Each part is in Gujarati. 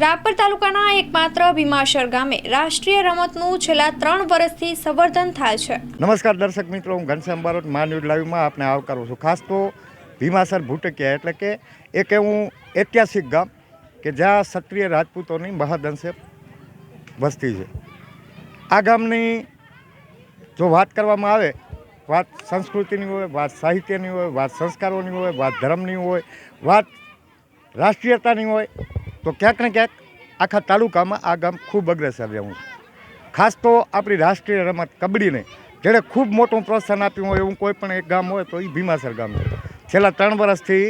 રાપર તાલુકાના એકમાત્ર ભીમાશર ગામે રાષ્ટ્રીય રમતનું છેલ્લા ત્રણ વર્ષથી સંવર્ધન થાય છે. નમસ્કાર દર્શક મિત્રો, હું ઘનશ્યામ બારોટ, મા ન્યૂઝ લાઈવમાં આપને આવકારું છું. ખાસ તો ભીમાસર ભૂટકિયા એટલે કે એક એવું ઐતિહાસિક ગામ કે જ્યાં ક્ષત્રિય રાજપૂતોની મહદઅંશે વસ્તી છે. આ ગામની જો વાત કરવામાં આવે, વાત સંસ્કૃતિની હોય, વાત સાહિત્યની હોય, વાત સંસ્કારોની હોય, વાત ધર્મની હોય, વાત રાષ્ટ્રીયતાની હોય તો ક્યાંક ને ક્યાંક આખા તાલુકામાં આ ગામ ખૂબ અગ્રેસર રહેવું ખાસ તો આપણી રાષ્ટ્રીય રમત કબડ્ડીને, જેણે ખૂબ મોટું પ્રોત્સાહન આપ્યું હોય એવું કોઈ પણ એક ગામ હોય તો એ ભીમાસર ગામ છે. છેલ્લા ત્રણ વર્ષથી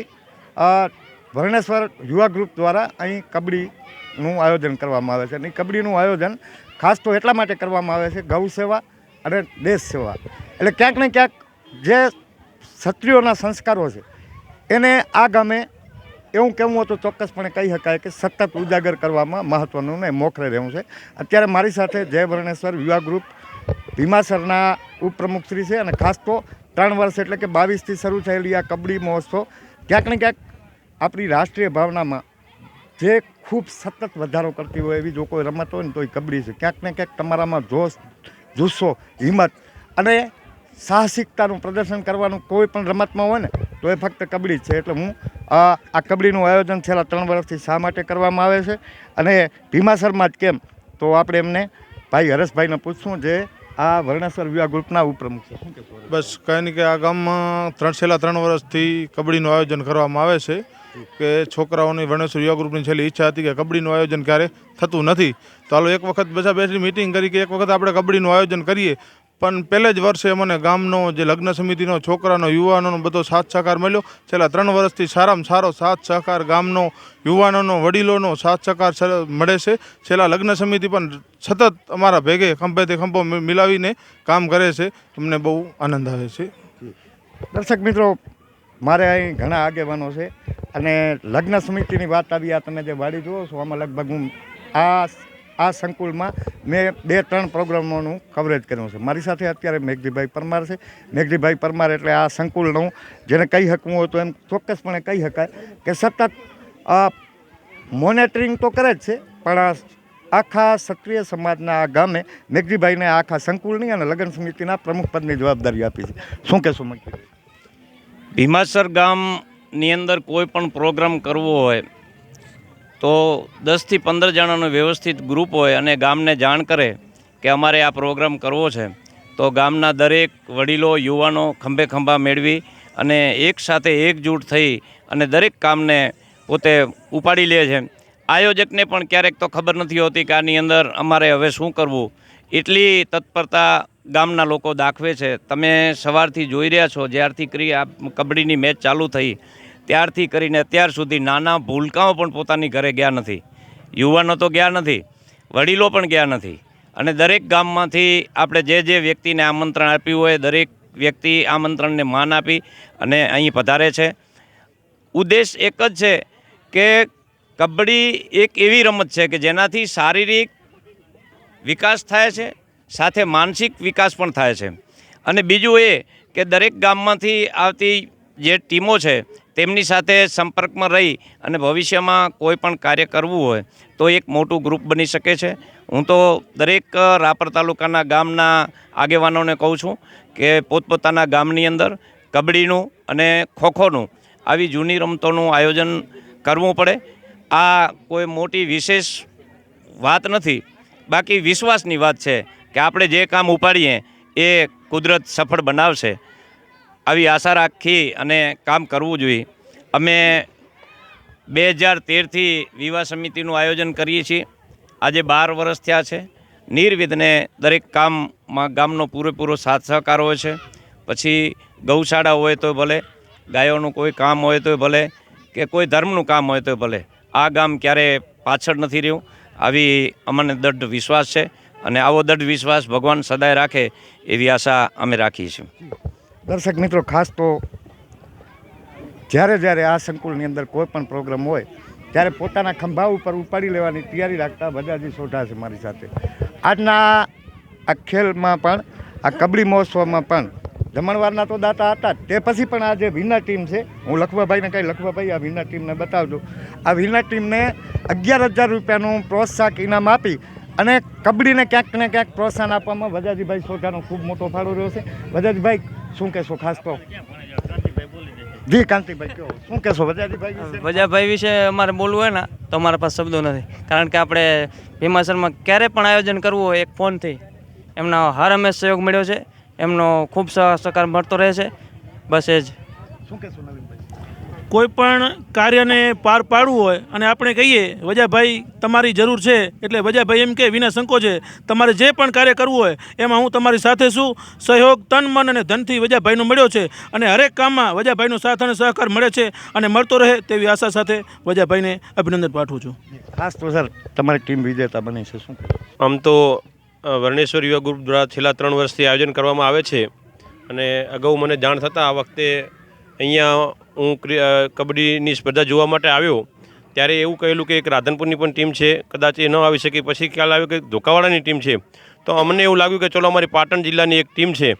વર્ણેશ્વર યુવા ગ્રુપ દ્વારા અહીં કબડ્ડીનું આયોજન કરવામાં આવે છે અને કબડ્ડીનું આયોજન ખાસ તો એટલા માટે કરવામાં આવે છે ગૌ સેવા અને દેશ સેવા. એટલે ક્યાંક ને ક્યાંક જે ક્ષત્રિયોના સંસ્કારો છે, એને આ ગામે એવું કહેવું હોય તો ચોક્કસપણે કહી શકાય કે સતત ઉજાગર કરવામાં મહત્ત્વનું ને મોખરે રહેવું છે. અત્યારે મારી સાથે જય વર્ણેશ્વર યુવા ગ્રુપ ભીમાસરના ઉપપ્રમુખશ્રી છે અને ખાસ તો ત્રણ વર્ષ એટલે કે બાવીસથી શરૂ થયેલી આ કબડ્ડી મહોત્સવ, ક્યાંક ને ક્યાંક આપણી રાષ્ટ્રીય ભાવનામાં જે ખૂબ સતત વધારો કરતી હોય એવી જો કોઈ રમત હોય ને તો એ કબડ્ડી છે. ક્યાંક ને ક્યાંક તમારામાં જોશ, જુસ્સો, હિંમત અને સાહસિકતાનું પ્રદર્શન કરવાનું કોઈ પણ રમતમાં હોય ને તો એ ફક્ત કબડ્ડી છે. એટલે હું આ કબડ્ડીનું આયોજન છેલ્લા ત્રણ વર્ષથી શા માટે કરવામાં આવે છે? અને ભીમાસરમાં જ કેમ? તો આપણે એમને ભાઈ હરેશભાઈને પૂછશું જે આ વર્ણેશ્વર વિવાહ ગ્રુપના ઉપપ્રમુખ છે. બસ કંઈ નહીં કે આ ગામમાં ત્રણ છેલ્લા ત્રણ વર્ષથી કબડ્ડીનું આયોજન કરવામાં આવે છે કે છોકરાઓની વર્ણેશ્વર યુવા ગ્રુપની છેલ્લી ઈચ્છા હતી કે કબડ્ડીનું આયોજન ક્યારે થતું નથી. તો હાલો એક વખત બધા બેસી મિટિંગ કરી કે એક વખત આપણે કબડ્ડીનું આયોજન કરીએ. પણ પહેલે જ વર્ષે મને ગામનો જે લગ્ન સમિતિનો છોકરાનો, યુવાનોનો બધો સાથ સહકાર મળ્યો. છેલ્લા ત્રણ વર્ષથી સારામાં સારો સાથ સહકાર ગામનો, યુવાનોનો, વડીલોનો સાથ સહકાર મળે છે. છેલ્લા લગ્ન સમિતિ પણ સતત અમારા ભેગે ખંભેથી ખંભો મિલાવીને કામ કરે છે. અમને બહુ આનંદ આવે છે. દર્શક મિત્રો, મારે અહીં ઘણા આગેવાનો છે અને લગ્ન સમિતિની વાત આવી આ તમે જે વાડી જુઓ છો, આમાં લગભગ હું આ આ સંકુલમાં મેં બે, ત્રણ પ્રોગ્રામોનું કવરેજ કર્યું છે. મારી સાથે અત્યારે મેઘજીભાઈ પરમાર છે. મેઘજીભાઈ પરમાર એટલે આ સંકુલનું જેને કહી શકવું હોય તો એમ ચોક્કસપણે કહી શકાય કે સતત આ મોનિટરિંગ તો કરે જ છે, પણ આખા ક્ષત્રિય સમાજના આ ગામે મેઘજીભાઈને આખા સંકુલની અને લગ્ન સમિતિના પ્રમુખ પદની જવાબદારી આપી છે. શું કહેશો મેઘજીભાઈ ભીમાસર ગામની અંદર કોઈ પણ પ્રોગ્રામ કરવો હોય તો દસથી પંદર જણાનું વ્યવસ્થિત ગ્રુપ હોય અને ગામને જાણ કરે કે અમારે આ પ્રોગ્રામ કરવો છે, તો ગામના દરેક વડીલો, યુવાનો ખંભે ખંભા મેળવી અને એક સાથે એકજૂટ થઈ અને દરેક કામને પોતે ઉપાડી લે છે. આયોજકને પણ ક્યારેક તો ખબર નથી હોતી કે આની અંદર અમારે હવે શું કરવું. એટલી તત્પરતા ગામના લોકો દાખવે છે. તમે સવારથી જોઈ રહ્યા છો જ્યારથી કરી આ કબડ્ડીની મેચ ચાલુ થઈ ત્યારથી કરીને અત્યાર સુધી નાના ભૂલકાઓ પણ પોતાની ઘરે ગયા નથી. યુવાનો તો ગયા નથી. વડીલો પણ ગયા નથી. અને દરેક ગામમાંથી આપણે જે જે વ્યક્તિને આમંત્રણ આપ્યું હોય, દરેક વ્યક્તિ આમંત્રણને માન આપી અને અહીં પધારે છે. ઉદ્દેશ એક જ છે કે કબડ્ડી એક એવી રમત છે કે જેનાથી શારીરિક વિકાસ થાય છે, સાથે માનસિક વિકાસ પણ થાય છે. અને બીજું એ કે દરેક ગામમાંથી આવતી જે ટીમો છે તેમની સાથે સંપર્કમાં રહી અને ભવિષ્યમાં કોઈ પણ કાર્ય કરવું હોય તો એક મોટું ગ્રુપ બની શકે છે. હું તો દરેક રાપર તાલુકાના ગામના આગેવાનોને કહું છું કે પોતપોતાના ગામની અંદર કબડ્ડીનું અને ખોખોનું આવી જૂની રમતોનું આયોજન કરવું પડે. આ કોઈ મોટી વિશેષ વાત નથી. બાકી વિશ્વાસની વાત છે કે આપણે જે કામ ઉપાડીએ એ કુદરત સફળ બનાવશે. આવી આશા રાખી અને કામ કરવું જોઈએ. અમે બે હજાર તેરથી વિવાહ સમિતિનું આયોજન કરીએ છીએ. આજે બાર વર્ષ થયા છે. નિર્વિધને દરેક કામમાં ગામનો પૂરેપૂરો સાથ સહકાર હોય છે. પછી ગૌશાળા હોય તો ભલે, ગાયોનું કોઈ કામ હોય તો ભલે, કે કોઈ ધર્મનું કામ હોય તો ભલે, આ ગામ ક્યારે પાછળ નથી રહ્યું. આવી અમને દૃઢ વિશ્વાસ છે અને આવો દઢ વિશ્વાસ ભગવાન સદાય રાખે એવી આશા અમે રાખીએ છીએ. દર્શક મિત્રો, ખાસ તો જ્યારે જ્યારે આ સંકુલની અંદર કોઈ પણ પ્રોગ્રામ હોય, ત્યારે પોતાના ખંભા ઉપર ઉપાડી લેવાની તૈયારી રાખતા બધાજી સોઢા છે મારી સાથે. આજના આ ખેલમાં પણ, આ કબડ્ડી મહોત્સવમાં પણ જમણવારના તો દાતા હતા તે પછી પણ આ જે વિનર ટીમ છે, હું લખવાભાઈને કહી લખવાભાઈ, આ વિનર ટીમને બતાવજો. આ વિનર ટીમને અગિયાર હજાર રૂપિયાનું પ્રોત્સાહક ઇનામ આપી અને કબડ્ડીને ક્યાંક ને ક્યાંક પ્રોત્સાહન આપવામાં વજાજીભાઈ સોઢાનો ખૂબ મોટો ફાળો રહ્યો છે. વજાજીભાઈ શું કહેશો ખાસ તો? જી કાંતિભાઈ કહો. શું કહેશો વજાજીભાઈ વિશે? વજાભાઈ વિશે અમારે બોલવું હોય ને તો અમારા પાસે શબ્દો નથી. કારણ કે આપણે ભીમાસરમાં ક્યારે પણ આયોજન કરવું હોય એક ફોનથી એમનો હર હંમેશ સહયોગ મળ્યો છે. એમનો ખૂબ સહ- સહકાર મળતો રહે છે. બસ એ જ. શું કહેશો નવીનભાઈ? કોઈ પણ કાર્યને પાર પાડવું હોય અને આપણે કહીએ વજાભાઈ તમારી જરૂર છે. એટલે વજાભાઈ એમ કે વિના સંકોચે તમારે જે પણ કાર્ય કરવું હોય એમાં હું તમારી સાથે છું. સહયોગ તન મન અને ધનથી વજાભાઈનો મળ્યો છે અને હરેક કામમાં વજાભાઈનો સાથ અને સહકાર મળે છે અને મળતો રહે તેવી આશા સાથે વજાભાઈને અભિનંદન પાઠવું છું. ખાસ તો સર તમારી ટીમ વિજેતા બની છે શું? આમ તો વર્ણેશ્વર યુવા ગ્રુપ દ્વારા છેલ્લા ત્રણ વર્ષથી આયોજન કરવામાં આવે છે અને અગાઉ મને જાણ થતાં આ વખતે અહીંયા હું કબડ્ડીની સ્પર્ધા જોવા માટે આવ્યો, ત્યારે એવું કહેલું કે એક રાધનપુરની પણ ટીમ છે, કદાચ એ ન આવી શકે. પછી ખ્યાલ આવ્યો કે ધોકાવાડાની ટીમ છે. તો અમને એવું લાગ્યું કે ચલો અમારી પાટણ જિલ્લાની એક ટીમ છે.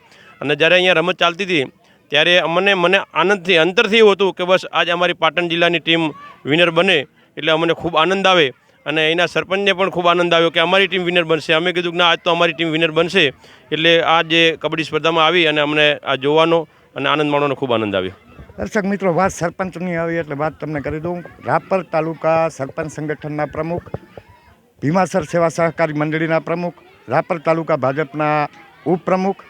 અને જ્યારે અહીંયા રમત ચાલતી હતી, ત્યારે અમને, મને આનંદથી, અંતરથી એવું હતું કે બસ આજ અમારી પાટણ જિલ્લાની ટીમ વિનર બને, એટલે અમને ખૂબ આનંદ આવે. અને એના સરપંચને પણ ખૂબ આનંદ આવ્યો કે અમારી ટીમ વિનર બનશે. અમે કીધું કે ના, આજ તો અમારી ટીમ વિનર બનશે. એટલે આ જે કબડ્ડી સ્પર્ધામાં આવી અને અમને આ જોવાનો અને આનંદ માણવાનો ખૂબ આનંદ આવ્યો. દર્શક મિત્રો, વાત સરપંચની આવી એટલે વાત તમને કરી દઉં. રાપર તાલુકા સરપંચ સંગઠનના પ્રમુખ, ભીમાસર સેવા સહકારી મંડળીના પ્રમુખ, રાપર તાલુકા ભાજપના ઉપપ્રમુખ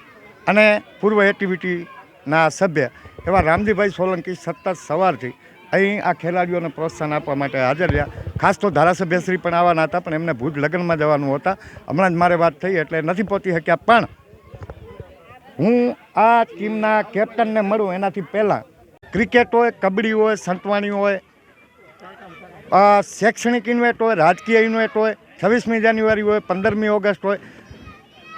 અને પૂર્વ એક્ટિવિટીના સભ્ય એવા રામજીભાઈ સોલંકી સતત સવારથી અહીં આ ખેલાડીઓને પ્રોત્સાહન આપવા માટે હાજર રહ્યા. ખાસ તો ધારાસભ્યશ્રી પણ આવવાના હતા, પણ એમને ભુજ લગ્નમાં જવાનું હતા. હમણાં જ મારે વાત થઈ એટલે નથી પહોંચી શક્યા, પણ હું આ ટીમના કેપ્ટનને મળું એનાથી પહેલાં ક્રિકેટ હોય, કબડ્ડી હોય, સંતવાણી હોય શૈક્ષણિક ઇન્વેટ હોય, રાજકીય ઇન્વેટ હોય, છવ્વીસમી જાન્યુઆરી હોય, પંદરમી ઓગસ્ટ હોય,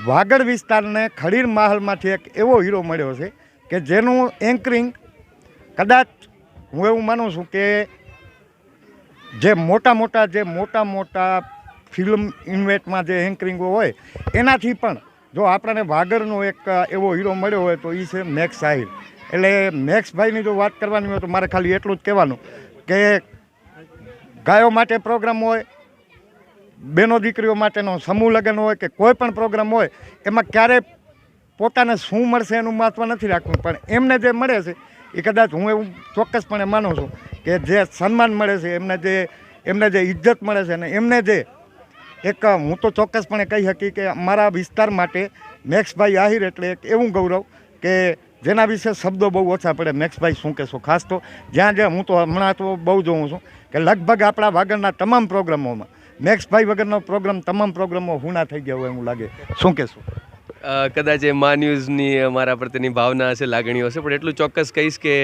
વાગડ વિસ્તારને ખડીર માહલમાંથી એક એવો હીરો મળ્યો છે કે જેનું એન્કરિંગ કદાચ હું એવું માનું છું કે જે મોટા મોટા, જે મોટા મોટા ફિલ્મ ઇન્વેટમાં જે એન્કરિંગો હોય, એનાથી પણ જો આપણને વાગડનો એક એવો હીરો મળ્યો હોય તો એ છે મેક સાહિલ. એટલે મેક્સભાઈની જો વાત કરવાની હોય તો મારે ખાલી એટલું જ કહેવાનું કે ગાયો માટે પ્રોગ્રામ હોય બહેનો દીકરીઓ માટેનો સમૂહ લગ્ન હોય કે કોઈ પણ પ્રોગ્રામ હોય, એમાં ક્યારે પોતાને શું મળશે એનું મહત્ત્વ નથી રાખવું. પણ એમને જે મળે છે, એ કદાચ હું એવું ચોક્કસપણે માનું છું કે જે સન્માન મળે છે, એમને જે એમને જે ઇજ્જત મળે છે ને એમને જે એક, હું તો ચોક્કસપણે કહી શકી કે મારા વિસ્તાર માટે મેક્સભાઈ આહિર એટલે એક એવું ગૌરવ કે જેના વિશે શબ્દો બહુ ઓછા પડે. મેક્સભાઈ શું કહેશો? ખાસ તો જ્યાં જ્યાં હું તો હમણાં તો બહુ જોઉં છું કે લગભગ આપણા વાગડના તમામ પ્રોગ્રામોમાં, મેક્સભાઈ વગરનો પ્રોગ્રામ તમામ પ્રોગ્રામો હુના થઈ ગયા હોય એવું લાગે. શું કહેશો? કદાચ એ મા ન્યૂઝની મારા પ્રત્યેની ભાવના હશે, લાગણીઓ હશે, પણ એટલું ચોક્કસ કહીશ કે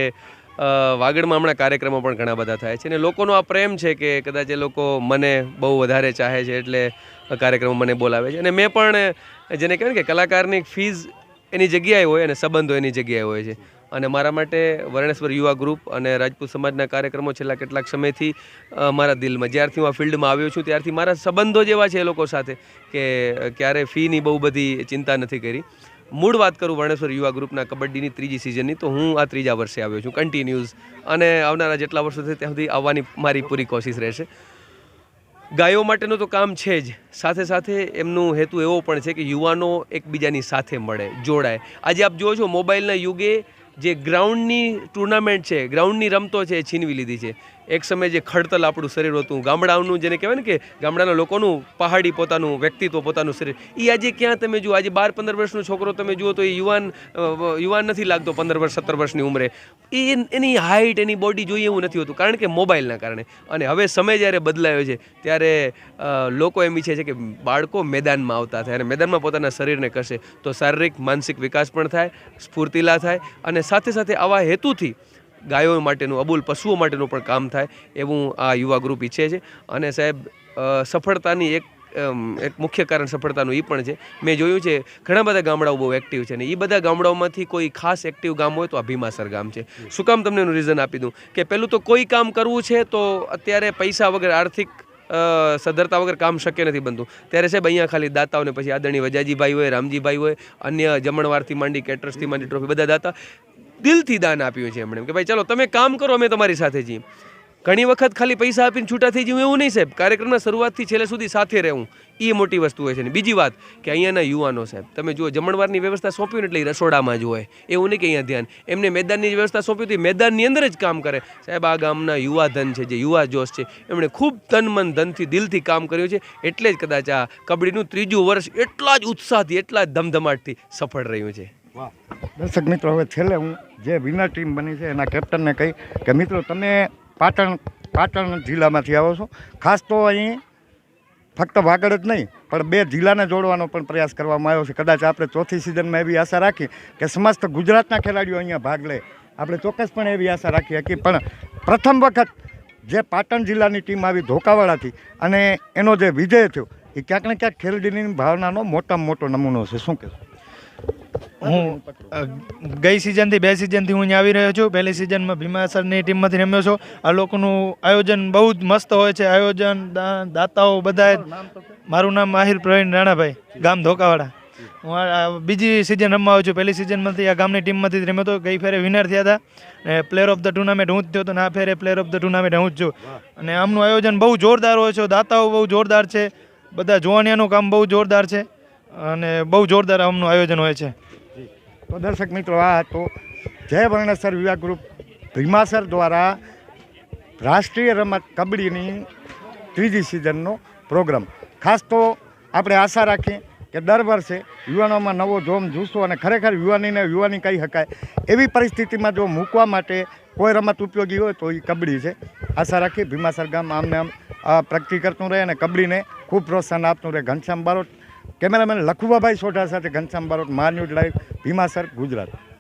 વાગડમાં હમણાં કાર્યક્રમો પણ ઘણા બધા થાય છે અને લોકોનો આ પ્રેમ છે કે કદાચ એ લોકો મને બહુ વધારે ચાહે છે એટલે કાર્યક્રમો મને બોલાવે છે. અને મેં પણ, જેને કહેવાય કે કલાકારની ફીઝ એની જગ્યાએ હોય અને સંબંધો એની જગ્યાએ હોય છે. અને મારા માટે વર્ણેશ્વર યુવા ગ્રુપ અને રાજપૂત સમાજના કાર્યક્રમો છેલ્લા કેટલાક સમયથી મારા દિલમાં. જ્યારથી હું આ ફિલ્ડમાં આવ્યો છું, ત્યારથી મારા સંબંધો જેવા છે એ લોકો સાથે કે ક્યારે ફીની બહુ બધી ચિંતા નથી કરી. મૂળ વાત કરું વર્ણેશ્વર યુવા ગ્રુપના કબડ્ડીની ત્રીજી સિઝનની, તો હું આ ત્રીજા વર્ષે આવ્યો છું. કન્ટિન્યુઝ અને આવનારા જેટલા વર્ષો થશે ત્યાં સુધી આવવાની મારી પૂરી કોશિશ રહેશે. ગાયો માટેનું તો કામ છે જ. સાથે સાથે એમનું હેતુ એવો પણ છે કે યુવાનો એકબીજાની સાથે મળે, જોડાય. આજે આપ જુઓ છો, મોબાઈલના યુગે જે ગ્રાઉન્ડની ટુર્નામેન્ટ છે ગ્રાઉન્ડની રમતો છે, એ છીનવી લીધી છે. એક સમયે જે ખડતલ આપણું શરીર હતું, ગામડાઓનું જેને કહેવાય ને કે ગામડાના લોકોનું પહાડી પોતાનું, વ્યક્તિત્વ પોતાનું શરીર. એ આજે ક્યાં તમે જુઓ, આજે બાર પંદર વર્ષનો છોકરો તમે જુઓ તો એ યુવાન યુવાન નથી લાગતો પંદર વર્ષ, સત્તર વર્ષની ઉંમરે. એ એની હાઇટ એની બોડી જોઈએ એવું નથી હોતું, કારણ કે મોબાઈલના કારણે. અને હવે સમય જ્યારે બદલાયો છે, ત્યારે લોકો એમ ઈચ્છે છે કે બાળકો મેદાનમાં આવતા થાય અને મેદાનમાં પોતાના શરીરને કશે. તો શારીરિક, માનસિક વિકાસ પણ થાય, સ્ફૂર્તિલા થાય અને સાથે સાથે આવા હેતુથી ગાયો માટેનું અબુલ પશુઓ માટેનું પણ કામ થાય એવું આ યુવા ગ્રુપ ઈચ્છે છે. અને સાહેબ સફળતાની એક એક મુખ્ય કારણ સફળતાનું એ પણ છે. મેં જોયું છે ઘણા બધા ગામડાઓ બહુ એક્ટિવ છે ને એ બધા ગામડાઓમાંથી કોઈ ખાસ એક્ટિવ ગામ હોય તો આ ભીમાસર ગામ છે. શું કામ તમને એનું રીઝન આપી દઉં? કે પહેલું તો કોઈ કામ કરવું છે તો અત્યારે પૈસા વગર આર્થિક અ, સદ્ધરતા વગર કામ શક્ય નથી બનતું. ત્યારે સાહેબ અહીંયા ખાલી દાતાઓને પછી આદરણીય વજાજીભાઈ હોય રામજીભાઈ હોય અન્ય જમણવારથી માંડી કેટર્સથી માંડી ટ્રોફી બધા દાતા. દિલથી દાન આપ્યું છે એમણે. કે ભાઈ ચલો તમે કામ કરો, અમે તમારી સાથે જઈએ ઘણી વખત ખાલી પૈસા આપીને છૂટા થઈ જવું એવું નહીં સાહેબ. કાર્યક્રમના શરૂઆતથી છેલ્લે સુધી સાથે રહેવું, એ મોટી વસ્તુ હોય છે. ને બીજી વાત કે અહીંયાના યુવાનો સાહેબ, તમે જુઓ, જમણવારની વ્યવસ્થા સોંપ્યું એટલે રસોડામાં જ હોય. એવું નહીં કે અહીંયા ધ્યાન. એમને મેદાનની વ્યવસ્થા સોંપી હતી, મેદાનની અંદર જ કામ કરે. સાહેબ, આ ગામના યુવા ધન છે, જે યુવા જોશ છે, એમણે ખૂબ તન મન ધનથી, દિલથી કામ કર્યું છે. એટલે જ કદાચ આ કબડ્ડીનું ત્રીજું વર્ષ એટલા જ ઉત્સાહથી, એટલા જ ધમધમાટથી સફળ રહ્યું છે. વાહ. દર્શક મિત્રો, હવે છેલ્લે હું જે વિનર ટીમ બની છે એના કેપ્ટનને કહી કે મિત્રો, તમે પાટણ પાટણ જિલ્લામાંથી આવો છો. ખાસ તો અહીં ફક્ત વાગડ જ નહીં, પણ બે જિલ્લાને જોડવાનો પણ પ્રયાસ કરવામાં આવ્યો છે. કદાચ આપણે ચોથી સિઝનમાં એવી આશા રાખી કે સમસ્ત ગુજરાતના ખેલાડીઓ અહીંયા ભાગ લે. આપણે ચોક્કસપણે એવી આશા રાખી હતી પણ પ્રથમ વખત જે પાટણ જિલ્લાની ટીમ આવી ધોકાવાળાથી અને એનો જે વિજય થયો, એ ક્યાંક ને ક્યાંક ખેલડીની ભાવનાનો મોટામાં મોટો નમૂનો છે. શું કહેશો? હું ગઈ સિઝનથી બે સિઝનથી હું અહીંયા આવી રહ્યો છું. પહેલી સિઝનમાં ભીમા સરની ટીમમાંથી રમ્યો છું. આ લોકોનું આયોજન બહુ જ મસ્ત હોય છે. આયોજન દાતાઓ બધા મારું નામ માહિર પ્રવીણ રાણાભાઈ, ગામ ધોકાવાડા. હું બીજી સિઝન રમવા આવ્યો છું. પહેલી સિઝનમાંથી આ ગામની ટીમમાંથી રમ્યો હતો. ગઈ ફેરે વિનર થયા હતા. અને પ્લેયર ઓફ ધ ટુર્નામેન્ટ હું જ થયો હતો ને આ ફેરે પ્લેયર ઓફ ધ ટુર્નામેન્ટ હું જ છું. અને આમનું આયોજન બહુ જોરદાર હોય છે. દાતાઓ બહુ જોરદાર છે. બધા જોવાનિયાનું કામ બહુ જોરદાર છે. અને બહુ જોરદાર આમનું આયોજન હોય છે. તો દર્શક મિત્રો, આ હતો જય વર્ણસર યુવા ગ્રુપ ભીમાસર દ્વારા રાષ્ટ્રીય રમત કબડ્ડીની ત્રીજી સિઝનનો પ્રોગ્રામ ખાસ તો આપણે આશા રાખીએ કે દર વર્ષે યુવાનોમાં નવો જોમ, જુસ્સો અને ખરેખર યુવાનીને યુવાની કહી શકાય એવી પરિસ્થિતિમાં જો મૂકવા માટે કોઈ રમત ઉપયોગી હોય તો એ કબડ્ડી છે. આશા રાખી ભીમાસર ગામ આમને આમ પ્રગતિ કરતું રહે અને કબડ્ડીને ખૂબ પ્રોત્સાહન આપતું રહે. ઘનશ્યામ બારોટ કેમેરામેન લખુભાભાઈ સોઢા સાથે ઘનશ્યામ બારોટ માર ન્યૂઝ લાઈવ ભીમાસર ગુજરાત.